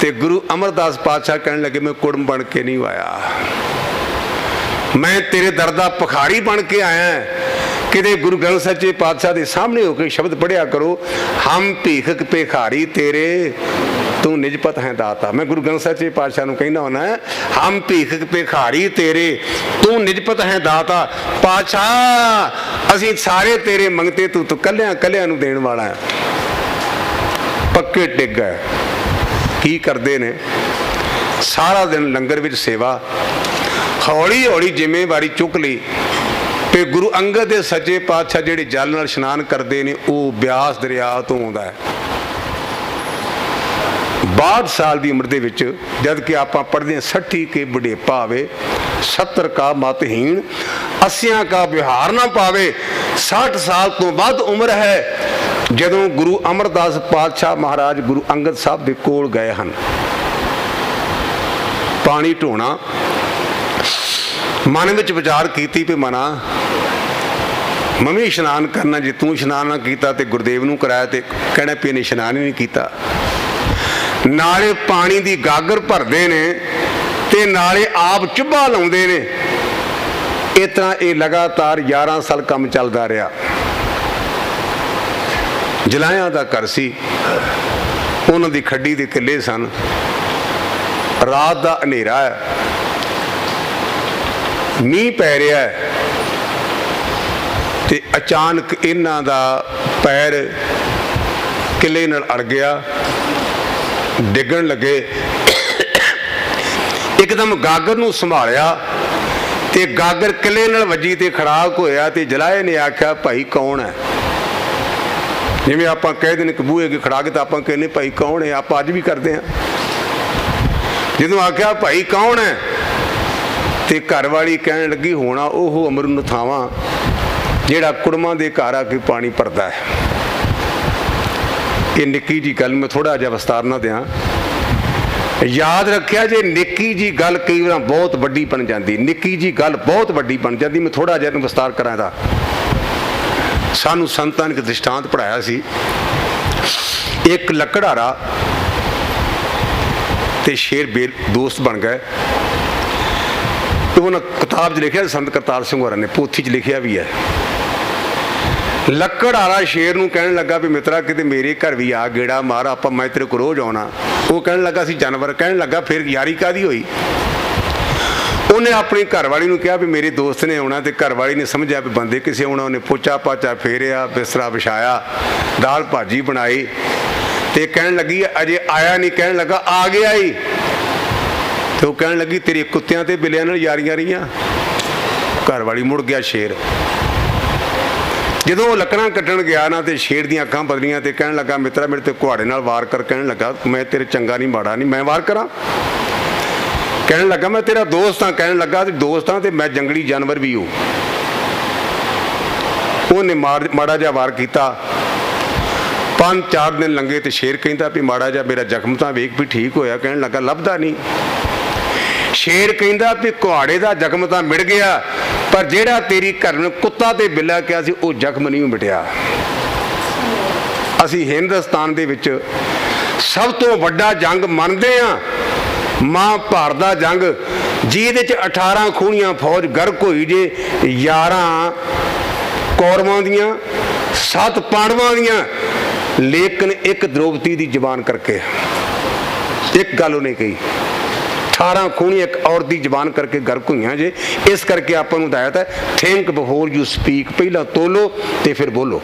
ਤੇ ਗੁਰੂ ਅਮਰਦਾਸ ਪਾਤਸ਼ਾਹ ਕਹਿਣ ਲੱਗੇ, ਮੈਂ ਕੁੜਮ ਬਣ ਕੇ ਨਹੀਂ ਆਇਆ ਮੈਂ ਤੇਰੇ ਦਰ ਦਾ ਭਖਾਰੀ ਬਣ ਕੇ ਆਇਆ ਕਿਤੇ ਗੁਰੂ ਗ੍ਰੰਥ ਸੱਚੇ ਪਾਤਸ਼ਾਹ ਦੇ ਸਾਹਮਣੇ ਹੋ ਕੇ ਸ਼ਬਦ ਪੜਿਆ ਕਰੋ, ਹਮ ਭੀਖਕ ਭਿਖਾਰੀ ਤੇਰੇ, ਤੂੰ ਨਿਜਪਤ ਹੈ ਦਾਤਾ। ਮੈਂ ਗੁਰੂ ਗ੍ਰੰਥ ਸੱਚੇ ਪਾਤਸ਼ਾਹ ਨੂੰ ਕਹਿੰਦਾ ਹੁਣਾ ਹਮ ਭੀਖਕ ਭਿਖਾਰੀ ਤੇਰੇ, ਤੂੰ ਨਿਜਪਤ ਹੈ ਦਾਤਾ। ਪਾਤਸ਼ਾਹ, ਅਸੀਂ ਸਾਰੇ ਤੇਰੇ ਮੰਗਤੇ ਤੂੰ ਤੂੰ ਕੱਲਿਆਂ ਕੱਲਿਆਂ ਨੂੰ ਦੇਣ ਵਾਲਾ ਹੈ। ਪੱਕੇ ਡਿੱਗ ਗਏ ਕੀ ਕਰਦੇ ਨੇ? ਸਾਰਾ ਦਿਨ ਲੰਗਰ ਵਿੱਚ ਸੇਵਾ। ਹੌਲੀ ਹੌਲੀ ਜ਼ਿੰਮੇਵਾਰੀ ਚੁੱਕ ਲਈ। ਤੇ ਗੁਰੂ ਅੰਗਦ ਦੇ ਸੱਚੇ ਪਾਤਸ਼ਾਹ ਜਿਹੜੇ ਜਲ ਨਾਲ ਇਸ਼ਨਾਨ ਕਰਦੇ ਨੇ, ਉਹ ਬਿਆਸ ਦਰਿਆ ਤੋਂ ਆਉਂਦਾ ਹੈ। 62 ਸਾਲ ਦੀ ਉਮਰ ਦੇ ਵਿੱਚ ਜਦ ਕਿ ਆਪਾਂ ਪੜ੍ਹਦੇ ਹਾਂ 60 ਕੇ ਬੁਢੇਪਾ ਆਵੇ 70 ਕਾ ਮਤਹੀਣ 80 ਕਾ ਵਿਹਾਰ ਨਾ ਪਾਵੇ 60 ਸਾਲ ਤੋਂ ਵੱਧ ਉਮਰ ਹੈ। ਜਦੋਂ ਗੁਰੂ ਅਮਰਦਾਸ ਪਾਤਸ਼ਾਹ ਮਹਾਰਾਜ ਗੁਰੂ ਅੰਗਦ ਸਾਹਿਬ ਦੇ ਕੋਲ ਗਏ ਹਨ, ਪਾਣੀ ਢੋਣਾ, ਮਨ ਵਿੱਚ ਵਿਚਾਰ ਕੀਤੀ ਵੀ ਮਨਾ, ਮੰਮੀ ਇਸ਼ਨਾਨ ਕਰਨਾ ਜੇ, ਤੂੰ ਇਸ਼ਨਾਨ ਨਾ ਕੀਤਾ ਤੇ ਗੁਰਦੇਵ ਨੂੰ ਕਰਾਇਆ ਤੇ ਕਹਿਣਾ ਵੀ ਇਹਨੇ ਇਸ਼ਨਾਨ ਹੀ ਨਹੀਂ ਕੀਤਾ। ਨਾਲੇ ਪਾਣੀ ਦੀ ਗਾਗਰ ਭਰਦੇ ਨੇ ਤੇ ਨਾਲੇ ਆਪ ਚੁੱਭਾ ਲਾਉਂਦੇ ਨੇ। ਇਸ ਤਰ੍ਹਾਂ ਇਹ ਲਗਾਤਾਰ 11 ਸਾਲ ਕੰਮ ਚੱਲਦਾ ਰਿਹਾ। ਜਲਾਇਆਂ ਦਾ ਘਰ ਸੀ। ਉਹਨਾਂ ਦੀ ਖੱਡੀ ਦੇ ਕਿੱਲੇ ਸਨ। ਰਾਤ ਦਾ ਹਨੇਰਾ ਹੈ। ਮੀਂਹ ਪੈ ਰਿਹਾ ਹੈ। ਤੇ ਅਚਾਨਕ ਇਹਨਾਂ ਦਾ ਪੈਰ ਕਿਲੇ ਨਾਲ ਅੜ ਗਿਆ। ਡਿੱਗਣ ਲੱਗੇ। ਇੱਕਦਮ ਗਾਗਰ ਨੂੰ ਸੰਭਾਲਿਆ ਤੇ ਗਾਗਰ ਕਿਲੇ ਨਾਲ ਵੱਜੀ ਤੇ ਖੜਾਕ ਹੋਇਆ ਤੇ ਜਲਾਏ ਨੇ ਆਖਿਆ, ਭਾਈ ਕੌਣ ਹੈ? ਜਿਵੇਂ ਆਪਾਂ ਕਹਿੰਦੇ ਨੇ ਬੂਹੇ ਕੇ ਖੜਾ ਕੇ ਤਾਂ ਆਪਾਂ ਕਹਿੰਦੇ ਭਾਈ ਕੌਣ ਹੈ? ਆਪਾਂ ਅੱਜ ਵੀ ਕਰਦੇ ਹਾਂ। ਜਦੋਂ ਆਖਿਆ ਭਾਈ ਕੌਣ ਹੈ? ਤੇ ਘਰ ਵਾਲੀ ਕਹਿਣ ਲੱਗੀ, ਹੋਣਾ ਉਹ ਅਮਰਨ ਥਾਵਾਂ, ਜਿਹੜਾ ਕੁੜਮਾਂ ਦੇ ਘਰ ਆ ਕੇ ਪਾਣੀ ਭਰਦਾ ਹੈ। ਇਹ ਨਿੱਕੀ ਜੀ ਗੱਲ ਮੈਂ ਥੋੜਾ ਜਿਹਾ ਵਿਸਤਾਰ ਨਾ ਦਿਆਂ। ਯਾਦ ਰੱਖਿਆ ਜੇ ਨਿੱਕੀ ਜੀ ਗੱਲ ਕਈ ਵਾਰ ਬਹੁਤ ਵੱਡੀ ਬਣ ਜਾਂਦੀ, ਨਿੱਕੀ ਜੀ ਗੱਲ ਬਹੁਤ ਵੱਡੀ ਬਣ ਜਾਂਦੀ, ਮੈਂ ਥੋੜਾ ਜਿਹਾ ਵਿਸਤਾਰ ਕਰਾਂ ਦਾ ਸਾਨੂੰ ਸੰਤਾਂ ਨੇ ਇੱਕ ਦ੍ਰਿਸ਼ਟਾਂਤ ਪੜਾਇਆ ਸੀ। ਇੱਕ ਲੱਕੜਾਰਾ ਤੇ ਸ਼ੇਰ ਬੇਲ ਦੋਸਤ ਬਣ ਗਏ। ਤੇ ਉਹਨਾਂ ਕਿਤਾਬ 'ਚ ਲਿਖਿਆ, ਸੰਤ ਕਰਤਾਰ ਸਿੰਘ ਹੋਰਾਂ ਨੇ ਪੋਥੀ 'ਚ ਲਿਖਿਆ ਵੀ ਹੈ। ਲੱਕੜ ਵਾਲਾ ਸ਼ੇਰ ਨੂੰ ਕਹਿਣ ਲੱਗਾ ਵੀ ਮਿੱਤਰਾ, ਕਿਤੇ ਮੇਰੇ ਘਰ ਵੀ ਆ, ਗੇੜਾ ਮਾਰ, ਆਪਾਂ ਮੈਂ ਤੇਰੇ ਕੋਲ ਰੋਜ਼ ਆਉਣਾ। ਉਹ ਕਹਿਣ ਲੱਗਾ ਸੀ, ਜਾਨਵਰ ਕਹਿਣ ਲੱਗਾ, ਫਿਰ ਯਾਰੀ ਕਾਦੀ ਹੋਈ? ਉਹਨੇ ਆਪਣੀ ਘਰਵਾਲੀ ਨੂੰ ਕਿਹਾ ਵੀ ਮੇਰੇ ਦੋਸਤ ਨੇ ਆਉਣਾ ਤੇ ਘਰਵਾਲੀ ਨੇ ਸਮਝਿਆ ਵੀ ਬੰਦੇ ਕਿਸੇ ਆਉਣਾ, ਉਹਨੇ ਪੋਚਾ ਪਾਚਾ ਫੇਰਿਆ, ਬਿਸਤਰਾ ਵਿਛਾਇਆ, ਦਾਲ ਭਾਜੀ ਬਣਾਈ ਤੇ ਕਹਿਣ ਲੱਗੀ, ਅਜੇ ਆਇਆ ਨਹੀਂ, ਕਹਿਣ ਲੱਗਾ, ਆ ਗਿਆ ਹੀ ਤੇ ਉਹ ਕਹਿਣ ਲੱਗੀ, ਤੇਰੇ ਕੁੱਤਿਆਂ ਤੇ ਬਿੱਲਿਆਂ ਨਾਲ ਯਾਰੀਆਂ ਰਹੀਆਂ। ਘਰਵਾਲੀ ਮੁੜ ਗਿਆ ਸ਼ੇਰ। ਜਦੋਂ ਉਹ ਲੱਕੜਾਂ ਕੱਟਣ ਗਿਆ ਨਾ ਤੇ ਸ਼ੇਰ ਦੀਆਂ ਅੱਖਾਂ ਬਦਲੀਆਂ ਤੇ ਕਹਿਣ ਲੱਗਾ, ਮਿੱਤਰਾ, ਮੇਰੇ ਤੇ ਕੁਹਾੜੇ ਨਾਲ ਵਾਰ ਕਰ, ਕਹਿਣ ਲੱਗਾ, ਮੈਂ ਤੇਰੇ ਚੰਗਾ ਨਹੀਂ, ਮਾੜਾ ਨਹੀਂ, ਮੈਂ ਵਾਰ ਕਰਾਂ। ਕਹਿਣ ਲੱਗਾ, ਮੈਂ ਤੇਰਾ ਦੋਸਤ ਹਾਂ। ਕਹਿਣ ਲੱਗਾ, ਤੇ ਦੋਸਤ ਹਾਂ ਤੇ ਮੈਂ ਜੰਗਲੀ ਜਾਨਵਰ ਵੀ ਹੂੰ। ਉਹਨੇ ਮਾੜਾ ਜਿਹਾ ਵਾਰ ਕੀਤਾ। ਪੰਜ ਚਾਰ ਦਿਨ ਲੰਗੇ ਤੇ ਸ਼ੇਰ ਕਹਿੰਦਾ ਵੀ, ਮਾੜਾ ਜਿਹਾ ਮੇਰਾ ਜ਼ਖਮ ਤਾਂ ਵੇਖ ਵੀ ਠੀਕ ਹੋਇਆ। ਕਹਿਣ ਲੱਗਾ, ਲੱਭਦਾ ਨਹੀਂ। ਸ਼ੇਰ ਕਹਿੰਦਾ ਵੀ, ਕੁਹਾੜੇ ਦਾ ਜ਼ਖਮ ਤਾਂ ਮਿਟ ਗਿਆ, ਪਰ ਜਿਹੜਾ ਤੇਰੀ ਘਰ ਨੂੰ ਕੁੱਤਾ ਤੇ ਬਿੱਲਾ ਕਿਹਾ ਸੀ, ਉਹ ਜ਼ਖਮ ਨਹੀਂ ਮਿਟਿਆ। ਅਸੀਂ ਹਿੰਦੁਸਤਾਨ ਦੇ ਵਿੱਚ ਸਭ ਤੋਂ ਵੱਡਾ ਜੰਗ ਮੰਨਦੇ ਆ ਮਾਂ ਭਾਰਤ ਦਾ ਜੰਗ, ਜਿਹਦੇ ਚ 18 ਖੂਣੀਆਂ ਫੌਜ ਗਰਕ ਹੋਈ ਜੇ 11 ਕੌਰਵਾਂ ਦੀਆਂ 7 ਪਾਂਡਵਾਂ ਦੀਆਂ, ਲੇਕਿਨ ਇੱਕ ਦ੍ਰੋਪਦੀ ਦੀ ਜ਼ਬਾਨ ਕਰਕੇ। ਇੱਕ ਗੱਲ ਉਹਨੇ ਕਹੀ 18 ਖੂਣੀ ਇੱਕ ਔਰਤ ਦੀ ਜ਼ਬਾਨ ਕਰਕੇ ਗਰਕ ਹੋਈਆਂ ਜੇ, ਇਸ ਕਰਕੇ ਆਪਾਂ ਨੂੰ ਦਾਇਤ ਹੈ ਥਿੰਕ ਬਿਫੋਰ ਯੂ ਸਪੀਕ ਪਹਿਲਾਂ ਤੋਲੋ ਤੇ ਫਿਰ ਬੋਲੋ।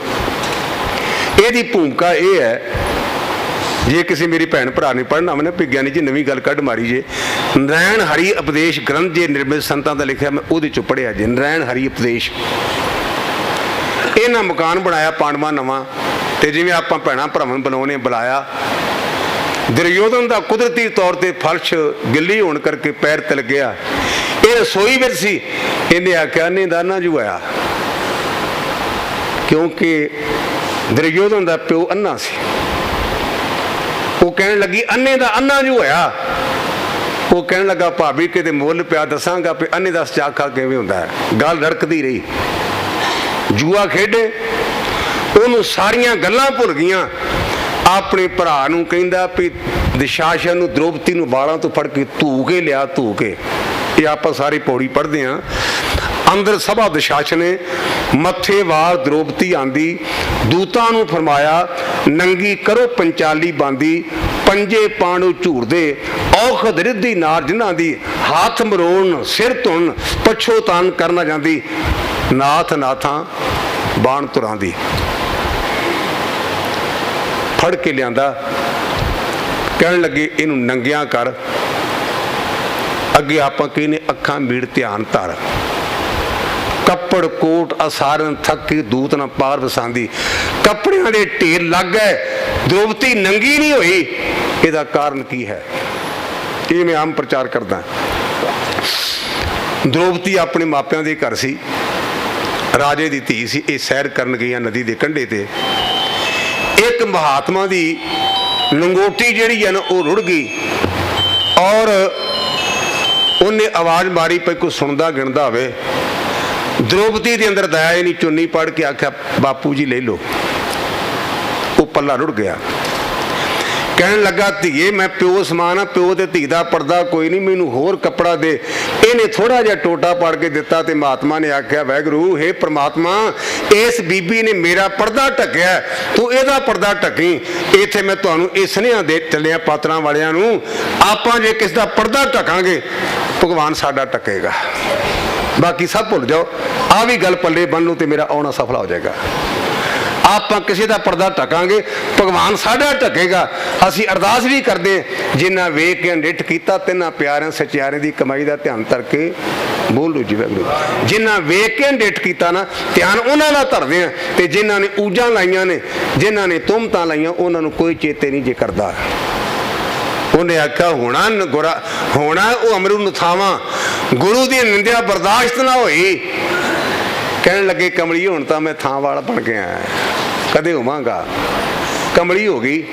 ਇਹਦੀ ਭੂਮਿਕਾ ਇਹ ਹੈ ਜੇ ਕਿਸੇ ਮੇਰੀ ਭੈਣ ਭਰਾ ਨੇ ਪੜ੍ਹਨਾ ਮੈਨੇ ਵਿਗਿਆਨੀ ਜੀ ਨਵੀਂ ਗੱਲ ਕੱਢ ਮਾਰੀ ਜੇ। ਨਰੈਣ ਹਰੀ ਉਪਦੇਸ਼ ਗ੍ਰੰਥ ਜੇ ਨਿਰਮਿਤ ਸੰਤਾਂ ਦਾ ਲਿਖਿਆ, ਮੈਂ ਉਹਦੇ ਚ ਪੜ੍ਹਿਆ ਜੇ। ਨਰੈਣ ਹਰੀ ਉਪਦੇਸ਼। ਇਹਨਾਂ ਮਕਾਨ ਬਣਾਇਆ, ਪਾਂਡਵਾ ਨਵਾਂ। ਤੇ ਜਿਵੇਂ ਆਪਾਂ ਭੈਣਾ ਭਰਾਵਾਂ ਨੂੰ ਬੁਲਾਇਆ। ਦੁਰਯੋਧਨ ਦਾ ਕੁਦਰਤੀ ਤੌਰ ਤੇ ਫਰਸ਼ ਗਿੱਲੀ ਹੋਣ ਕਰਕੇ ਪੈਰ ਤਿਲ ਗਿਆ। ਇਹ ਰਸੋਈ ਵਿੱਚ ਸੀ। ਇਹਨੇ ਆਖਿਆ ਨੇ ਦਾਨਾ ਜੂ ਆਇਆ। ਕਿਉਂਕਿ ਦੁਰਯੋਧਨ ਦਾ ਪਿਓ ਅੰਨਾ ਸੀ। ਉਹ ਕਹਿਣ ਲੱਗੀ, ਅੰਨੇ ਦਾ ਅੰਨਾ ਜੂ ਹੋਇਆ, ਉਹ ਕਹਿਣ ਲੱਗਾ, ਭਾਬੀ, ਕਿਤੇ ਮੁੱਲ ਪਿਆ ਦੱਸਾਂਗਾ ਵੀ ਅੰਨੇ ਦਾ ਚਾਖਾ ਕਿਵੇਂ ਹੁੰਦਾ ਹੈ? ਗੱਲ ਰੜਕਦੀ ਰਹੀ। ਜੂਆ ਖੇਡੇ, ਉਹਨੂੰ ਸਾਰੀਆਂ ਗੱਲਾਂ ਭੁੱਲ ਗਈਆਂ। ਆਪਣੇ ਭਰਾ ਨੂੰ ਕਹਿੰਦਾ ਵੀ ਦਿਸ਼ਾਸ਼ਨ ਨੂੰ, ਦ੍ਰੋਪਦੀ ਨੂੰ ਬਾਲਾਂ ਤੋਂ ਫੜ ਕੇ ਧੂ ਕੇ ਲਿਆ, ਧੂ ਕੇ। ਇਹ ਆਪਾਂ ਸਾਰੇ ਪੌੜੀ ਪੜ੍ਹਦੇ ਆਂ ਅੰਦਰ ਸਭਾ ਦਿਸ਼ਾਸ਼ਨ ਨੇ ਮੱਥੇ ਵਾਰ ਆਂਦੀ, ਦੂਤਾਂ ਨੂੰ ਫਰਮਾਇਆ, ਨੰਗੀ ਕਰੋ ਪੰਚਾਲੀ ਬਾਂਦੀ, ਪੰਜੇ ਪਾਣੂ ਝੂਰਦੇ, ਔਖਦ ਰਿੱਧੀ ਨਾਰ ਜਿਨ੍ਹਾਂ ਦੀ ਹੱਥ ਮਰੋਣ ਸਿਰ ਧੁੰਨ ਪਛੋਤਾਨ ਕਰਨਾ ਜਾਂਦੀ। ਨਾਥ ਨਾਥਾਂ, ਬਾਣ ਤੁਰਾਂ ਦੀ ਫੜ ਕੇ ਲਿਆਂਦਾ। ਕਹਿਣ ਲੱਗੇ, ਇਹਨੂੰ ਨੰਗਿਆਂ ਕਰ। ਅੱਗੇ ਆਪਾਂ ਕਹਿੰਦੇ ਅੱਖਾਂ ਮੀੜ ਧਿਆਨ ਧਰ। ਕੱਪੜ, ਕੋਟ ਅਸਾਰਨ ਥੱਕੀ ਦੂਤ ਨਾ ਪਾਰ ਵਸਾਂਦੀ। ਕੱਪੜਿਆਂ ਦੇ ਢੇਰ ਲੱਗ ਗਏ। ਦ੍ਰੋਪਤੀ ਨੰਗੀ ਨਹੀਂ ਹੋਈ। ਇਹਦਾ ਕਾਰਨ ਕੀ ਹੈ? ਇਹ ਮੈਂ ਆਮ ਪ੍ਰਚਾਰ ਕਰਦਾ। ਦ੍ਰੋਪਤੀ ਆਪਣੇ ਮਾਪਿਆਂ ਦੇ ਘਰ ਸੀ। ਰਾਜੇ ਦੀ ਧੀ ਸੀ। ਇਹ ਸੈਰ ਕਰਨ ਗਈਆਂ ਨਦੀ ਦੇ ਕੰਢੇ ਤੇ। ਇੱਕ ਮਹਾਤਮਾ ਦੀ ਲੰਗੋਟੀ ਜਿਹੜੀ ਹੈ ਨਾ, ਉਹ ਰੁੜ ਗਈ। ਔਰ ਉਹਨੇ ਆਵਾਜ਼ ਮਾਰੀ ਪਈ ਕੋਈ ਸੁਣਦਾ ਗਿਣਦਾ ਹੋਵੇ। ਦ੍ਰੋਪਦੀ ਦੇ ਅੰਦਰ ਦਇਆ ਹੀ ਨਹੀਂ, ਚੁੰਨੀ ਪੜ ਕੇ ਆਖਿਆ, ਬਾਪੂ ਜੀ ਲੈ ਲਓ। ਉਹ ਪੱਲਾ ਰੁੜ ਗਿਆ। ਕਹਿਣ ਲੱਗਾ, ਧੀਏ, ਮੈਂ ਪਿਓ ਸਮਾਨ ਆ, ਪਿਓ ਤੇ ਧੀ ਦਾ ਪਰਦਾ ਕੋਈ ਨਹੀਂ, ਮੈਨੂੰ ਹੋਰ ਕੱਪੜਾ ਦੇ। ਇਹਨੇ ਥੋੜਾ ਜਿਹਾ ਟੋਟਾ ਪੜ ਕੇ ਦਿੱਤਾ ਤੇ ਮਹਾਤਮਾ ਨੇ ਆਖਿਆ, ਵੈਗਰੂ, ਹੇ ਪ੍ਰਮਾਤਮਾ, ਇਸ ਬੀਬੀ ਨੇ ਮੇਰਾ ਪਰਦਾ ਢੱਕਿਆ ਤੂੰ ਇਹਦਾ ਪਰਦਾ ਢੱਕੀ, ਇੱਥੇ ਮੈਂ ਤੁਹਾਨੂੰ ਇਹ ਸੁਨੇਹਾ ਦੇ ਚੱਲਿਆ ਪਾਤਰਾਂ ਵਾਲਿਆਂ ਨੂੰ, ਆਪਾਂ ਜੇ ਕਿਸ ਦਾ ਪਰਦਾ ਢਕਾਂਗੇ, ਭਗਵਾਨ ਸਾਡਾ ਢੱਕੇਗਾ। ਬਾਕੀ ਸਭ ਭੁੱਲ ਜਾਓ। ਆ ਵੀ ਗੱਲ ਪੱਲੇ ਬੰਨ ਲਓ ਤੇ ਮੇਰਾ ਆਉਣਾ ਸਫਲਾ ਹੋ ਜਾਏਗਾ। ਆਪਾਂ ਕਿਸੇ ਦਾ ਪਰਦਾ ਢਕਾਂਗੇ, ਭਗਵਾਨ ਸਾਡਾ ਢਕੇਗਾ। ਅਸੀਂ ਅਰਦਾਸ ਵੀ ਕਰਦੇ ਜਿਨ੍ਹਾਂ ਵੇਖ ਕੇ ਨਿਠ ਕੀਤਾ, ਤਿੰਨਾਂ ਪਿਆਰਿਆਂ, ਸਚਿਆਰਿਆਂ ਦੀ ਕਮਾਈ ਦਾ ਧਿਆਨ ਧਰ ਕੇ ਬੋਲੋ ਜੀ ਵੈਗਰੂ। ਜਿਨ੍ਹਾਂ ਵੇਖ ਕੇ ਨਿਠ ਕੀਤਾ ਨਾ, ਧਿਆਨ ਉਹਨਾਂ ਦਾ ਧਰਦੇ ਆ ਤੇ ਜਿਨ੍ਹਾਂ ਨੇ ਊਜਾਂ ਲਾਈਆਂ ਨੇ, ਜਿਨ੍ਹਾਂ ਨੇ ਤੁਮਤਾਂ ਲਾਈਆਂ, ਉਹਨਾਂ ਨੂੰ ਕੋਈ ਚੇਤੇ ਨਹੀਂ ਜੇ ਕਰਦਾ। ਉਹਨੇ ਆਖਿਆ, ਹੋਣਾ ਗੁਰਾ ਹੋਣਾ ਉਹ ਅਮਰੂ ਨੂੰ ਗੁਰੂ ਦੀ ਨਿੰਦਿਆ ਬਰਦਾਸ਼ਤ ਨਾ ਹੋਈ। ਕਹਿਣ ਲੱਗੇ, ਕਮਲੀ, ਹੁਣ ਤਾਂ ਮੈਂ ਥਾਂ ਵਾਲਾ ਬਣ ਗਿਆ ਕਦੇ ਹੋਵਾਂਗਾ? ਕਮਲੀ ਹੋ ਗਈ।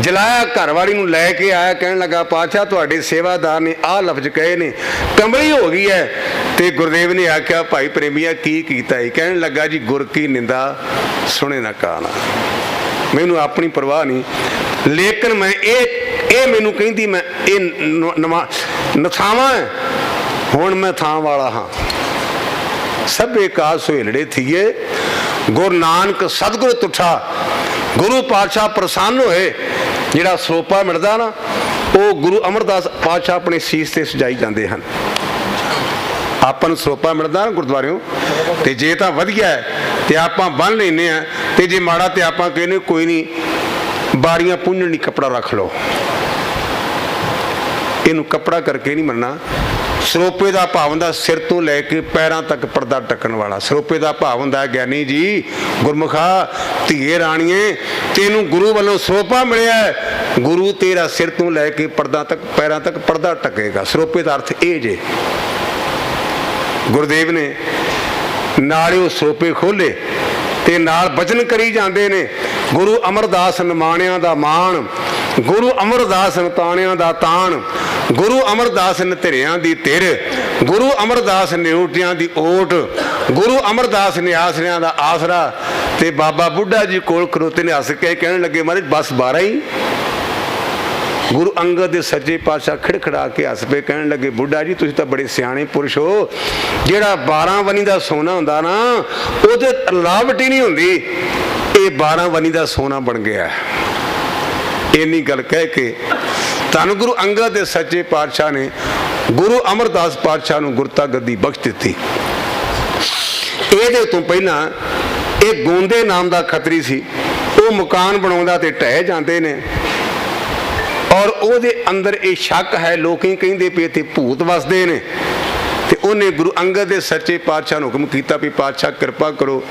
ਜਲਾਇਆ ਘਰ ਨੂੰ ਲੈ ਕੇ ਆਇਆ, ਕਹਿਣ ਲੱਗਾ, ਪਾਤਸ਼ਾਹ, ਤੁਹਾਡੇ ਸੇਵਾਦਾਰ ਨੇ ਆਹ ਲਫ਼ਜ਼ ਕਹੇ ਨੇ। ਕਮਲੀ ਹੋ ਗਈ ਹੈ। ਤੇ ਗੁਰਦੇਵ ਨੇ ਆਖਿਆ, ਭਾਈ ਪ੍ਰੇਮੀਆ, ਕੀ ਕੀਤਾ ਹੈ ਕਹਿਣ ਲੱਗਾ, ਜੀ, ਗੁਰ ਕੀ ਨਿੰਦਾ ਸੁਣੇ ਨਾ ਕਾਣਾ। ਮੈਨੂੰ ਆਪਣੀ ਪਰਵਾਹ ਨਹੀਂ। ਲੇਕਿਨ ਮੈਂ ਇਹ ਇਹ ਮੈਨੂੰ ਕਹਿੰਦੀ ਮੈਂ, ਇਹ ਨਥਾਵਾਂ ਹੁਣ ਮੈਂ ਥਾਂ ਵਾਲਾ ਹਾਂ। ਸਭੇ ਕਾ ਸੁਹੇਲੜੇ ਥੀਏ। ਗੁਰੂ ਨਾਨਕ ਸਤਿਗੁਰ ਤੁਠਾ, ਗੁਰੂ ਪਾਤਸ਼ਾਹ ਪ੍ਰਸੰਨ ਹੋਏ। ਜਿਹੜਾ ਸਰੋਪਾ ਮਿਲਦਾ ਨਾ, ਉਹ ਗੁਰੂ ਅਮਰਦਾਸ ਪਾਤਸ਼ਾਹ ਆਪਣੇ ਸੀਸ ਤੇ ਸਜਾਈ ਜਾਂਦੇ ਹਨ। ਆਪਾਂ ਨੂੰ ਸਰੋਪਾ ਮਿਲਦਾ ਨਾ ਗੁਰਦੁਆਰਿਓਂ, ਤੇ ਜੇ ਤਾਂ ਵਧੀਆ ਹੈ ਤੇ ਆਪਾਂ ਬੰਨ ਲੈਨੇ ਆ ਤੇ ਜੇ ਮਾੜਾ ਤੇ ਆਪਾਂ ਕਹਿੰਦੇ ਕੋਈ ਨਹੀਂ ਬਾਰੀਆਂ ਪੁੰਝਣ ਨਹੀਂ ਕੱਪੜਾ ਰੱਖ ਲਓ। ਇਹਨੂੰ ਕੱਪੜਾ ਕਰਕੇ ਨਹੀਂ ਮੰਨਣਾ ਸਰੋਪੇ ਦਾ ਭਾਵ ਹੁੰਦਾ ਸਿਰ ਤੋਂ ਲੈ ਕੇ ਪੈਰਾਂ ਤੱਕ ਪਰਦਾ ਟੱਕਣ ਵਾਲਾ। ਸਰੋਪੇ ਦਾ ਭਾਵ ਹੁੰਦਾ, ਗਿਆਨੀ ਜੀ, ਗੁਰਮੁਖਾ, ਧੀਏ ਰਾਣੀਏ, ਤੈਨੂੰ ਗੁਰੂ ਵੱਲੋਂ ਸਰੋਪਾ ਮਿਲਿਆ ਗੁਰੂ ਤੇਰਾ ਸਿਰ ਤੋਂ ਲੈ ਕੇ ਪਰਦਾ ਤੱਕ, ਪੈਰਾਂ ਤੱਕ ਪਰਦਾ ਟੱਕੇਗਾ ਸਰੋਪੇ ਦਾ ਅਰਥ ਇਹ ਜੇ। ਗੁਰਦੇਵ ਨੇ ਨਾਲੇ ਉਹ ਸਰੋਪੇ ਖੋਲੇ ਤੇ ਨਾਲ ਬਚਨ ਕਰੀ ਜਾਂਦੇ ਨੇ। ਗੁਰੂ ਅਮਰਦਾਸ ਨਿਮਾਣਿਆਂ ਦਾ ਮਾਣ, ਗੁਰੂ ਅਮਰਦਾਸ ਨਤਾਣਿਆਂ ਦਾ ਤਾਣ ਗੁਰੂ ਅਮਰਦਾਸ ਨਤਿਰਿਆਂ ਦੀ ਧਿਰ ਗੁਰੂ ਅਮਰਦਾਸ ਨਿਉਟਿਆਂ ਦੀ ਓਟ ਗੁਰੂ ਅਮਰਦਾਸ ਨਿਆਸਰਿਆਂ ਦਾ ਆਸਰਾ ਤੇ ਬਾਬਾ ਬੁੱਢਾ ਜੀ ਕੋਲ ਖਲੋਤੇ ਨੇ ਹੱਸ ਕੇ ਕਹਿਣ ਲੱਗੇ, ਮਹਾਰਾਜ, ਬਸ 12 ਹੀ? ਗੁਰੂ ਅੰਗਦ ਦੇ ਸੱਚੇ ਪਾਤਸ਼ਾਹ ਖੜਖੜਾ ਕੇ ਹੱਸ ਪਏ, ਕਹਿਣ ਲੱਗੇ, ਬੁੱਢਾ ਜੀ, ਤੁਸੀਂ ਤਾਂ ਬੜੇ ਸਿਆਣੇ ਪੁਰਸ਼ ਹੋ। ਜਿਹੜਾ 12 ਵਨੀ ਦਾ ਸੋਨਾ ਹੁੰਦਾ ਨਾ, ਉਹਦੇ ਲਾਵਟ ਹੀ ਨਹੀਂ ਹੁੰਦੀ। ਇਹ 12 ਵਨੀ ਦਾ ਸੋਨਾ ਬਣ ਗਿਆ ਇੰਨੀ ਗੱਲ ਕਹਿ ਕੇ ਧੰਨ ਗੁਰੂ ਅੰਗਦ ਦੇ ਸੱਚੇ ਪਾਤਸ਼ਾਹ ਨੇ ਗੁਰੂ ਅਮਰਦਾਸ ਪਾਤਸ਼ਾਹ ਨੂੰ ਗੁਰਤਾ ਗੱਦੀ ਬਖਸ਼ ਦਿੱਤੀ। ਇਹਦੇ ਤੋਂ ਪਹਿਲਾਂ ਇਹ ਗੋਂਦੇ ਨਾਮ ਦਾ ਖੱਤਰੀ ਸੀ। ਉਹ ਮਕਾਨ ਬਣਾਉਂਦਾ ਤੇ ਢਹਿ ਜਾਂਦੇ ਨੇ। ਔਰ ਉਹਦੇ ਅੰਦਰ ਇਹ ਸ਼ੱਕ ਹੈ, ਲੋਕੀ ਕਹਿੰਦੇ ਪਏ ਇੱਥੇ ਭੂਤ ਵਸਦੇ ਨੇ। ਤੇ ਉਹਨੇ ਗੁਰੂ ਅੰਗਦ ਦੇ ਸੱਚੇ ਪਾਤਸ਼ਾਹ ਨੂੰ ਹੁਕਮ ਕੀਤਾ ਵੀ ਪਾਤਸ਼ਾਹ ਕਿਰਪਾ ਕਰੋ।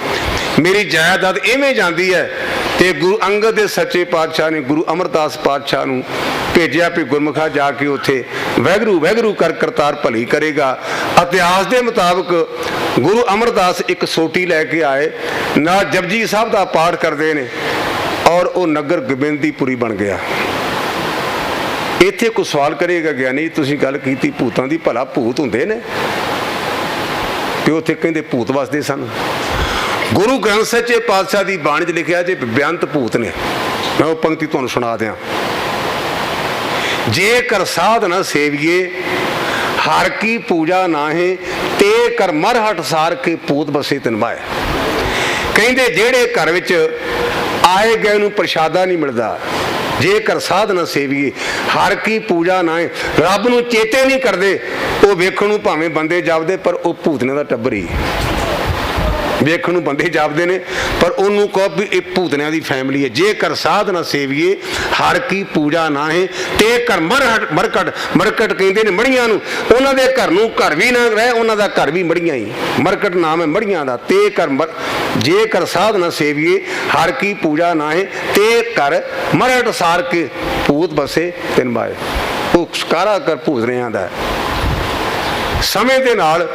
ਮੇਰੀ ਜਾਇਦਾਦ ਐਵੇਂ ਜਾਂਦੀ ਹੈ। ਤੇ ਗੁਰੂ ਅੰਗਦ ਦੇ ਸੱਚੇ ਪਾਤਸ਼ਾਹ ਨੇ ਗੁਰੂ ਅਮਰਦਾਸ ਪਾਤਸ਼ਾਹ ਨੂੰ ਭੇਜਿਆ ਵੀ ਗੁਰਮੁਖਾ ਜਾ ਕੇ ਉੱਥੇ ਵੈਗਰੂ ਵੈਗਰੂ ਕਰ ਕਰਤਾਰ ਭਲੀ ਕਰੇਗਾ। ਇਤਿਹਾਸ ਦੇ ਮੁਤਾਬਕ ਗੁਰੂ ਅਮਰਦਾਸ ਇੱਕ ਸੋਟੀ ਲੈ ਕੇ ਆਏ, ਨਾਲ ਜਪਜੀ ਸਾਹਿਬ ਦਾ ਪਾਠ ਕਰਦੇ ਨੇ ਔਰ ਉਹ ਨਗਰ ਗੋਬਿੰਦੀਪੁਰੀ ਬਣ ਗਿਆ। ਇੱਥੇ ਕੋਈ ਸਵਾਲ ਕਰੇਗਾ ਗਿਆਨੀ, ਤੁਸੀਂ ਗੱਲ ਕੀਤੀ ਭੂਤਾਂ ਦੀ, ਭਲਾ ਭੂਤ ਹੁੰਦੇ ਨੇ? ਤੇ ਉੱਥੇ ਕਹਿੰਦੇ ਭੂਤ ਵਸਦੇ ਸਨ। ਗੁਰੂ ਗ੍ਰੰਥ ਸਾਹਿਬ ਚ ਪਾਤਸ਼ਾਹ ਦੀ ਬਾਣੀ 'ਚ ਲਿਖਿਆ ਜੇ ਬੇਅੰਤ ਭੂਤ ਨੇ, ਮੈਂ ਉਹ ਪੰਕਤੀ ਤੁਹਾਨੂੰ ਸੁਣਾ ਦਿਆਂ। ਜੇ ਕਰ ਸਾਧ ਨਾ ਸੇਵੀਏ, ਹਰ ਕੀ ਪੂਜਾ ਨਾਹੇ, ਤੇ ਕਰ ਮਰਹਟ ਸਾਰ ਕੇ ਪੂਤ ਬਸੇ ਤਨਵਾਏ ਕਹਿੰਦੇ ਜਿਹੜੇ ਘਰ ਵਿੱਚ ਆਏ ਗਏ ਨੂੰ ਪ੍ਰਸ਼ਾਦਾ ਨਹੀਂ ਮਿਲਦਾ, ਜੇਕਰ ਸਾਧਨਾ ਸੇਵੀਏ, ਹਰ ਕੀ ਪੂਜਾ ਨਾ ਰੱਬ ਨੂੰ ਚੇਤੇ ਨਹੀਂ ਕਰਦੇ, ਉਹ ਵੇਖਣ ਨੂੰ ਭਾਵੇਂ ਬੰਦੇ ਜਾਪਦੇ, ਪਰ ਉਹ ਭੂਤਨੇ ਦਾ ਟੱਬਰ ਹੀ। ਵੇਖਣ ਨੂੰ ਬੰਦੇ ਜਾਪਦੇ ਨੇ, ਪਰ ਉਹਨੂੰ ਕਹੋ ਵੀ ਇਹ ਭੂਤਨਿਆਂ ਦੀ ਫੈਮਿਲੀ ਹੈ। ਜੇਕਰ ਸਾਧਨਾ ਸੇਵੀਏ, ਹਰ ਕੀ ਪੂਜਾ ਨਾ ਹੈ, ਤੇ ਘਰ ਮਰਹਟ ਮਰਕਟ ਮਰਕਟ ਕਹਿੰਦੇ ਨੇ ਮੜੀਆਂ ਨੂੰ। ਉਹਨਾਂ ਦੇ ਘਰ ਨੂੰ ਘਰ ਵੀ ਨਾ ਰਹੇ, ਉਹਨਾਂ ਦਾ ਘਰ ਵੀ ਮੜੀਆਂ ਹੀ। ਮਰਕਟ ਨਾਮ ਹੈ ਮੜੀਆਂ ਦਾ, ਤੇ ਘਰ ਮਰ- ਜੇਕਰ ਸਾਧਨਾ ਸੇਵੀਏ, ਹਰ ਕੀ ਪੂਜਾ ਨਾ ਹੈ, ਤੇ ਘਰ ਮਰਹਟ ਸਾਰ ਕੇ ਭੂਤ ਬਸੇ, ਤਿੰਨ ਬਾਏ ਉਹ ਸਕਾਰਾ ਕਰ ਭੂਤਨਿਆਂ ਦਾ। ਸਮੇਂ ਦੇ ਨਾਲ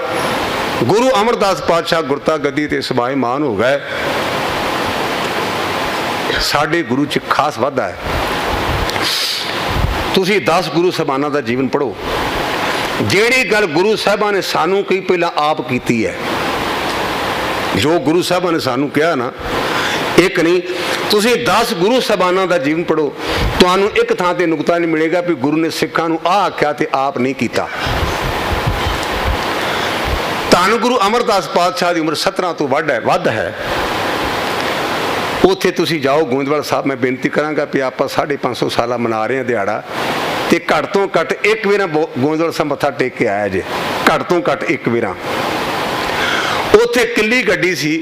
ਗੁਰੂ ਅਮਰਦਾਸ ਪਾਤਸ਼ਾਹ ਗੁਰਤਾ ਗੱਦੀ ਤੇ ਸਮਾਇਮਾਨ ਹੋ ਗਏ। ਸਾਡੇ ਗੁਰੂ ਚ ਖਾਸ ਵਾਧਾ ਹੈ। ਤੁਸੀਂ 10 ਗੁਰੂ ਸਬਾਨਾਂ ਦਾ ਜੀਵਨ ਪੜੋ ਜਿਹੜੀ ਗੱਲ ਗੁਰੂ ਸਾਹਿਬਾਂ ਨੇ ਸਾਨੂੰ ਕਈ ਪਹਿਲਾਂ ਆਪ ਕੀਤੀ ਹੈ। ਜੋ ਗੁਰੂ ਸਾਹਿਬਾਂ ਨੇ ਸਾਨੂੰ ਕਿਹਾ ਨਾ, ਇੱਕ ਨਹੀਂ, ਤੁਸੀਂ 10 ਗੁਰੂ ਸਬਾਨਾਂ ਦਾ ਜੀਵਨ ਪੜੋ ਤੁਹਾਨੂੰ ਇੱਕ ਥਾਂ ਤੇ ਨੁਕਤਾ ਨਹੀਂ ਮਿਲੇਗਾ ਵੀ ਗੁਰੂ ਨੇ ਸਿੱਖਾਂ ਨੂੰ ਆਹ ਆਖਿਆ ਤੇ ਆਪ ਨਹੀਂ ਕੀਤਾ। ਧੰਨ ਗੁਰੂ ਅਮਰਦਾਸ ਪਾਤਸ਼ਾਹ ਦੀ ਉਮਰ 17 ਤੋਂ ਵੱਧ ਹੈ ਵੱਧ ਹੈ। ਉੱਥੇ ਤੁਸੀਂ ਜਾਓ, ਗੋਇੰਦਵਾਲ ਸਾਹਿਬ, ਮੈਂ ਬੇਨਤੀ ਕਰਾਂਗਾ ਵੀ ਆਪਾਂ 550 ਸਾਲਾ ਮਨਾ ਰਹੇ ਹਾਂ ਦਿਹਾੜਾ ਤੇ ਘੱਟ ਤੋਂ ਘੱਟ ਇੱਕ ਵਾਰਾਂ ਗੋਇੰਦਵਾਲ ਸਾਹਿਬ ਮੱਥਾ ਟੇਕ ਕੇ ਆਇਆ ਜੇ। ਘੱਟ ਤੋਂ ਘੱਟ ਇੱਕ ਵਾਰਾਂ। ਉੱਥੇ ਕਿੱਲੀ ਗੱਡੀ ਸੀ,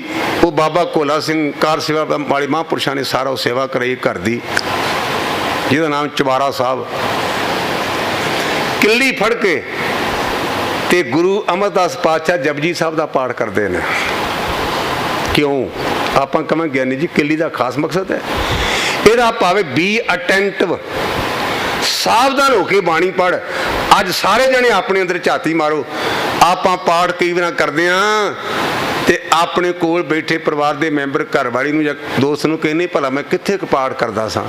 ਉਹ ਬਾਬਾ ਕੋਲਾ ਸਿੰਘ ਕਾਰ ਸੇਵਾ ਵਾਲੇ ਮਹਾਂਪੁਰਸ਼ਾਂ ਨੇ ਸਾਰਾ ਉਹ ਸੇਵਾ ਕਰਾਈ ਘਰ ਦੀ, ਜਿਹਦਾ ਨਾਮ ਚਵਾਰਾ ਸਾਹਿਬ। ਕਿੱਲੀ ਫੜ ਕੇ ਤੇ ਗੁਰੂ ਅਮਰਦਾਸ ਪਾਤਸ਼ਾਹ ਜਪਜੀ ਸਾਹਿਬ ਦਾ ਪਾਠ ਕਰਦੇ ਨੇ। ਕਿਉਂ? ਆਪਾਂ ਕਹਾਂ ਗਿਆਨੀ ਜੀ, ਕਿੱਲੀ ਦਾ ਖਾਸ ਮਕਸਦ ਹੈ। ਇਹਦਾ ਭਾਵੇਂ ਬੀ ਅਟੈਂਟਿਵ ਸਾਵਧਾਨ ਹੋ ਕੇ ਬਾਣੀ ਪੜ ਅੱਜ ਸਾਰੇ ਜਣੇ ਆਪਣੇ ਅੰਦਰ ਝਾਤੀ ਮਾਰੋ। ਆਪਾਂ ਪਾਠ ਕਈ ਵਾਰ ਕਰਦੇ ਆ ਤੇ ਆਪਣੇ ਕੋਲ ਬੈਠੇ ਪਰਿਵਾਰ ਦੇ ਮੈਂਬਰ ਘਰ ਵਾਲੀ ਨੂੰ ਜਾਂ ਦੋਸਤ ਨੂੰ ਕਹਿੰਦੇ, ਭਲਾ ਮੈਂ ਕਿੱਥੇ ਕੁ ਪਾਠ ਕਰਦਾ ਸਾਂ?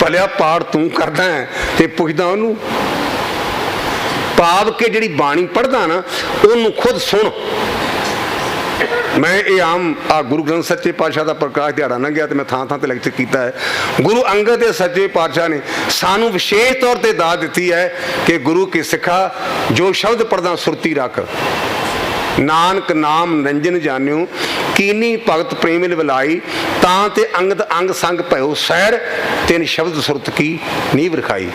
ਭਲਿਆ ਪਾਠ ਤੂੰ ਕਰਦਾ ਹੈ ਤੇ ਪੁੱਛਦਾ ਉਹਨੂੰ ਭਾਵ ਕਿ ਜਿਹੜੀ ਬਾਣੀ ਪੜਦਾ ਨਾ, ਉਹਨੂੰ ਖੁਦ ਸੁਣ। ਮੈਂ ਇਹ ਆਮ, ਆ ਗੁਰੂ ਗ੍ਰੰਥ ਸੱਚੇ ਪਾਤਸ਼ਾਹ ਦਾ ਪ੍ਰਕਾਸ਼ ਦਿਹਾੜਾ ਨਾ ਗਿਆ ਤੇ ਮੈਂ ਥਾਂ ਥਾਂ ਤੇ ਲੈਕਚਰ ਕੀਤਾ ਹੈ। ਗੁਰੂ ਅੰਗਦ ਦੇ ਸੱਚੇ ਪਾਤਸ਼ਾਹ ਨੇ ਸਾਨੂੰ ਵਿਸ਼ੇਸ਼ ਤੌਰ ਤੇ ਦਾਤ ਦਿੱਤੀ ਹੈ ਕਿ ਗੁਰੂ ਕੀ ਸਿੱਖਾ, ਜੋ ਸ਼ਬਦ ਪੜਦਾ ਸੁਰਤੀ ਰੱਖ। ਨਾਨਕ ਨਾਮ ਨੰਜਨ ਜਾਣਿਓ, ਕੀਨੀ ਭਗਤ ਪ੍ਰੇਮ ਲਵਲਾਈ ਤਾਂ ਤੇ ਅੰਗਦ ਅੰਗ ਸੰਗ ਭਇਓ ਸੈਰ ਤਿੰਨ ਸ਼ਬਦ ਸੁਰਤ ਕੀ ਨੀਵ ਰਖਾਈ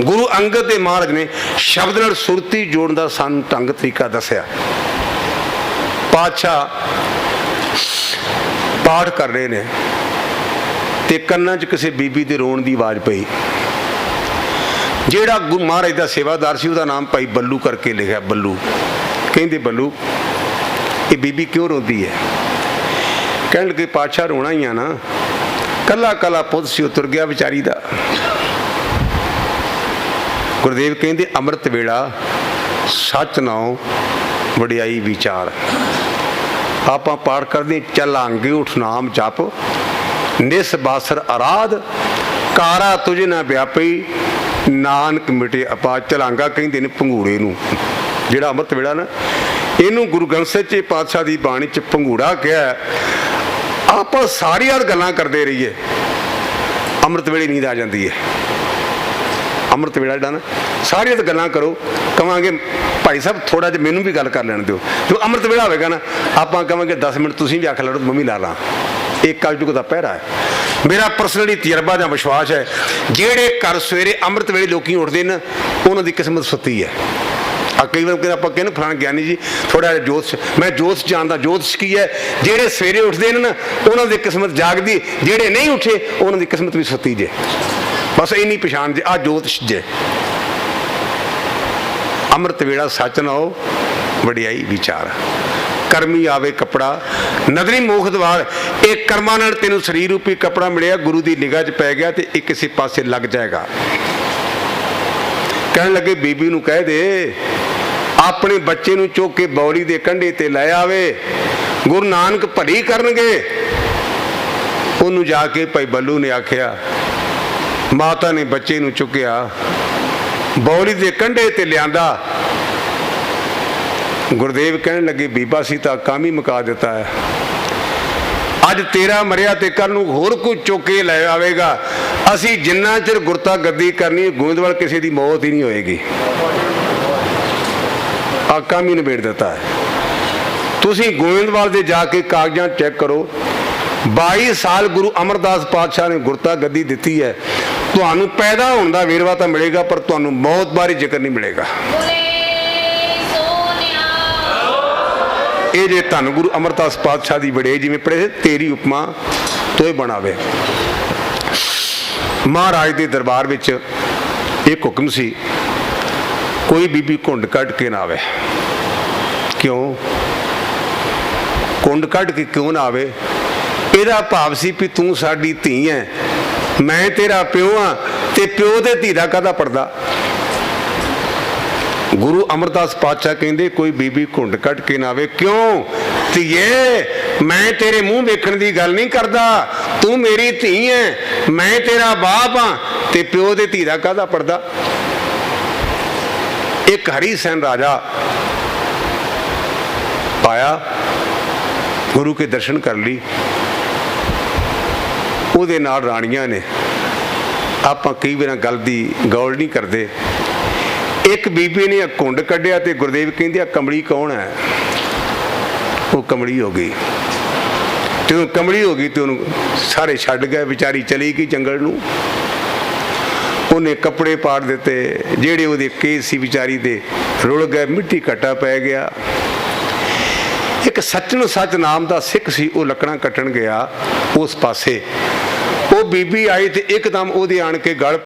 ਗੁਰੂ ਅੰਗਦ ਦੇ ਮਹਾਰਾਜ ਨੇ ਸ਼ਬਦ ਨਾਲ ਸੁਰਤੀ ਜੋੜਨ ਦਾ ਸਾਨੂੰ ਢੰਗ ਤਰੀਕਾ ਦੱਸਿਆ। ਪਾਤਸ਼ਾਹ ਪਾਠ ਕਰ ਰਹੇ ਨੇ ਤੇ ਕੰਨਾਂ 'ਚ ਕਿਸੇ ਬੀਬੀ ਦੇ ਰੋਣ ਦੀ ਆਵਾਜ਼ ਪਈ। ਜਿਹੜਾ ਗੁਰੂ ਮਹਾਰਾਜ ਦਾ ਸੇਵਾਦਾਰ ਸੀ, ਉਹਦਾ ਨਾਮ ਭਾਈ ਬੱਲੂ ਕਰਕੇ ਲਿਖਿਆ, ਬੱਲੂ। ਕਹਿੰਦੇ ਬੱਲੂ ਇਹ ਬੀਬੀ ਕਿਉਂ ਰੋਂਦੀ ਹੈ? ਕਹਿਣ ਲੱਗੇ ਪਾਤਸ਼ਾਹ ਰੋਣਾ ਹੀ ਆ ਨਾ। ਕੱਲਾ ਕੱਲਾ ਪੁੱਤ ਸੀ ਉਤਰ ਗਿਆ ਵਿਚਾਰੀ ਦਾ। ਗੁਰਦੇਵ ਕਹਿੰਦੇ, ਅੰਮ੍ਰਿਤ ਵੇਲਾ, ਸੱਚ ਨਾਉ, ਵਡਿਆਈ ਵਿਚਾਰ। ਆਪਾਂ ਪਾਠ ਕਰਦੇ ਚਲਾਂਗੇ ਉਠ ਨਾਮ ਜਪ। ਨਿਸ ਬਾਸਰ ਆਰਾਧ, ਕਾਰਾ ਤੁਝ ਨਾ ਵਿਆਪਈ ਨਾਨਕ ਮਿਟੇ ਆਪਾ ਚਲਾਂਗਾ ਕਹਿੰਦੇ ਨੇ ਪੰਗੂੜੇ ਨੂੰ। ਜਿਹੜਾ ਅੰਮ੍ਰਿਤ ਵੇਲਾ ਨਾ ਇਹਨੂੰ ਗੁਰੂ ਗ੍ਰੰਥ ਸਾਹਿਬ ਜੀ ਪਾਤਸ਼ਾਹ ਦੀ ਬਾਣੀ ਚ ਪੰਗੂੜਾ ਕਿਹਾ ਆਪਾਂ ਸਾਰੀਆਂ ਗੱਲਾਂ ਕਰਦੇ ਰਹੀਏ, ਅੰਮ੍ਰਿਤ ਵੇਲੇ ਨੀਂਦ ਆ ਜਾਂਦੀ ਹੈ। ਅੰਮ੍ਰਿਤ ਵੇਲਾ ਜਿਹੜਾ ਨਾ, ਸਾਰੀਆਂ ਤਾਂ ਗੱਲਾਂ ਕਰੋ, ਕਵਾਂਗੇ, ਭਾਈ ਸਾਹਿਬ ਥੋੜਾ ਜਿਹਾ ਮੈਨੂੰ ਵੀ ਗੱਲ ਕਰ ਲੈਣ ਦਿਓ। ਜੋ ਅੰਮ੍ਰਿਤ ਵੇਲਾ ਹੋਵੇਗਾ ਨਾ, ਆਪਾਂ ਕਵਾਂਗੇ 10 ਮਿੰਟ ਤੁਸੀਂ ਵੀ ਅੱਖ ਲੜੋ ਮੰਮੀ ਲਾ ਲਾਂ। ਇਹ ਕਲਯੁਗ ਦਾ ਪਹਿਰਾ ਹੈ। ਮੇਰਾ ਪਰਸਨਲੀ ਤਜਰਬਾ ਜਾਂ ਵਿਸ਼ਵਾਸ ਹੈ, ਜਿਹੜੇ ਘਰ ਸਵੇਰੇ ਅੰਮ੍ਰਿਤ ਵੇਲੇ ਲੋਕੀ ਉੱਠਦੇ ਨੇ, ਉਹਨਾਂ ਦੀ ਕਿਸਮਤ ਸੁੱਤੀ ਹੈ। ਆ ਕਈ ਵਾਰ ਕਹਿੰਦੇ ਆਪਾਂ ਕਹਿੰਦੇ ਫਲਾਣ ਗਿਆਨੀ ਜੀ ਥੋੜਾ ਜਿਹਾ ਜੋਤਿਸ਼, ਮੈਂ ਜੋਤਿਸ਼ ਜਾਣਦਾ, ਜੋਤਿਸ਼ ਕੀ ਹੈ? ਜਿਹੜੇ ਸਵੇਰੇ ਉੱਠਦੇ ਨੇ ਨਾ, ਉਹਨਾਂ ਦੀ ਕਿਸਮਤ ਜਾਗਦੀ, ਜਿਹੜੇ ਨਹੀਂ ਉੱਠੇ, ਉਹਨਾਂ ਦੀ ਕਿਸਮਤ ਵੀ ਸੁੱਤੀ ਜੇ। ਬਸ ਇੰਨੀ ਪਛਾਣ ਜੇ, ਆ ਜੋਤਿਸ਼ ਜੇ। ਅੰਮ੍ਰਿਤ ਵੇਲਾ ਸੱਚ ਨਾ ਵਡਿਆਈ ਵਿਚਾਰ। ਕਰਮੀ ਆਵੇ ਕਪੜਾ, ਨਦਰੀ ਮੋਖ ਦਵਾਰ, ਇਹ ਕਰਮਾਂ ਨਾਲ ਤੈਨੂੰ ਸਰੀਰ ਰੂਪੀ ਕਪੜਾ ਮਿਲਿਆ, ਗੁਰੂ ਦੀ ਨਿਗਾਹ 'ਚ ਪੈ ਗਿਆ ਤੇ ਇਹ ਕਿਸੇ ਪਾਸੇ ਲੱਗ ਜਾਏਗਾ। ਕਹਿਣ ਲੱਗੇ, ਬੀਬੀ ਨੂੰ ਕਹਿ ਦੇ ਆਪਣੇ ਬੱਚੇ ਨੂੰ ਚੁੱਕ ਕੇ ਬੌਲੀ ਦੇ ਕੰਢੇ ਤੇ ਲੈ ਆਵੇ, ਗੁਰੂ ਨਾਨਕ ਭਲੀ ਕਰਨਗੇ। ਉਹਨੂੰ ਜਾ ਕੇ ਭਾਈ ਬੱਲੂ ਨੇ ਆਖਿਆ, ਮਾਤਾ ਨੇ ਬੱਚੇ ਨੂੰ ਚੁੱਕਿਆ ਬੌਲੀ ਦੇ ਕੰਢੇ ਤੇ ਲਿਆਂਦਾ। ਗੁਰਦੇਵ ਕਹਿਣ ਲੱਗੇ, ਬੀਬਾ ਸੀ ਤਾਂ ਕੰਮ ਹੀ ਮੁਕਾ ਦਿੱਤਾ ਹੈ। ਅੱਜ ਤੇਰਾ ਮਰਿਆ ਤੇ ਕੱਲ ਨੂੰ ਹੋਰ ਕੋਈ ਚੁੱਕ ਕੇ ਲੈ ਆਵੇਗਾ। ਅਸੀਂ ਜਿੰਨਾ ਚਿਰ ਗੁਰਤਾ ਗੱਦੀ ਕਰਨੀ ਗੋਇੰਦਵਾਲ ਕਿਸੇ ਦੀ ਮੌਤ ਹੀ ਨਹੀਂ ਹੋਏਗੀ। ਆ ਕੰਮ ਹੀ ਨਿਬੇੜ ਦਿੱਤਾ ਹੈ। ਤੁਸੀਂ ਗੋਇੰਦਵਾਲ ਦੇ ਜਾ ਕੇ ਕਾਗਜ਼ਾਂ ਚੈੱਕ ਕਰੋ। 22 ਸਾਲ ਗੁਰੂ ਅਮਰਦਾਸ ਪਾਤਸ਼ਾਹ ਨੇ ਗੁਰਤਾ ਗੱਦੀ ਦਿੱਤੀ ਹੈ। ਤੁਹਾਨੂੰ ਪੈਦਾ ਹੋਣ ਦਾ ਵੇਰਵਾ ਤਾਂ ਮਿਲੇਗਾ ਪਰ ਤੁਹਾਨੂੰ ਮੌਤ ਬਾਰੇ ਜ਼ਿਕਰ ਨਹੀਂ ਮਿਲੇਗਾ। ਇਹ ਜੇ ਧੰਨ ਗੁਰੂ ਅਮਰਦਾਸ ਪਾਤਸ਼ਾਹ ਦੀ ਬੜੇ ਜਿਵੇਂ ਪੜੇ ਤੇਰੀ ਉਪਮਾ ਤੋਏ ਬਣਾਵੇ। ਮਹਾਰਾਜ ਦੇ ਦਰਬਾਰ ਵਿੱਚ ਇੱਕ ਹੁਕਮ ਸੀ ਕੋਈ ਬੀਬੀ ਘੁੰਡ ਕੱਢ ਕੇ ਨਾ ਆਵੇ। ਕਿਉਂ? ਕੁੰਡ ਕੱਢ ਕੇ ਕਿਉਂ ਨਾ ਆਵੇ? ਇਹਦਾ ਭਾਵ ਸੀ ਵੀ ਤੂੰ ਸਾਡੀ ਧੀ ਹੈ ਮੈਂ ਤੇਰਾ ਪਿਓ ਆ, ਤੇ ਪਿਓ ਦੇ ਧੀ ਦਾ ਕਾਹਦਾ ਪਰਦਾ? ਗੁਰੂ ਅਮਰਦਾਸ ਪਾਤਸ਼ਾਹ ਕਹਿੰਦੇ, ਕੋਈ ਬੀਬੀ ਘੁੰਡ ਕੱਢ ਕੇ ਨਾ ਆਵੇ। ਕਿਉਂ? ਧੀਏ, ਮੈਂ ਤੇਰੇ ਮੂੰਹ ਵੇਖਣ ਦੀ ਗੱਲ ਨਹੀਂ ਕਰਦਾ। ਤੂੰ ਮੇਰੀ ਧੀ ਐ, ਮੈਂ ਤੇਰਾ ਬਾਪ ਆ, ਤੇ ਪਿਓ ਦੇ ਧੀ ਦਾ ਕਾਹਦਾ ਪਰਦਾ? ਇੱਕ ਹਰੀ ਸੈਨ ਰਾਜਾ ਪਾਇਆ, ਗੁਰੂ ਕੇ ਦਰਸ਼ਨ ਕਰ ਲਈ। ਉਹਦੇ ਨਾਲ ਰਾਣੀਆਂ ਨੇ। ਆਪਾਂ ਕਈ ਵਾਰ ਗੱਲ ਦੀ ਗੌਰ ਨਹੀਂ ਕਰਦੇ। ਇੱਕ ਬੀਬੀ ਨੇ ਕੁੰਡ ਕੱਢਿਆ ਤੇ ਗੁਰਦੇਵ ਕਹਿੰਦੇ ਆ ਕਮੜੀ ਕੌਣ ਹੈ? ਉਹ ਕਮੜੀ ਹੋ ਗਈ। ਤੇ ਉਹ ਕਮਲੀ ਹੋ ਗਈ ਤੇ ਉਹਨੂੰ ਸਾਰੇ ਛੱਡ ਗਏ, ਵਿਚਾਰੀ ਚਲੀ ਗਈ ਜੰਗਲ ਨੂੰ। ਉਹਨੇ ਕੱਪੜੇ ਪਾੜ ਦਿੱਤੇ, ਜਿਹੜੇ ਉਹਦੇ ਕੇਸ ਸੀ ਵਿਚਾਰੀ ਦੇ, ਰੁਲ ਗਏ, ਮਿੱਟੀ ਘਟਾ ਪੈ ਗਿਆ। ਇੱਕ ਸੱਚਨ ਸੱਚ ਨਾਮ ਦਾ ਸਿੱਖ ਸੀ, ਉਹ ਲੱਕੜਾਂ ਕੱਟਣ ਗਿਆ ਉਸ ਪਾਸੇ। ਉਹ ਬੀਬੀ ਆਈ ਤੇ ਇੱਕਦਮ ਉਹਦੇ ਆਣ ਕੇ ਗਲ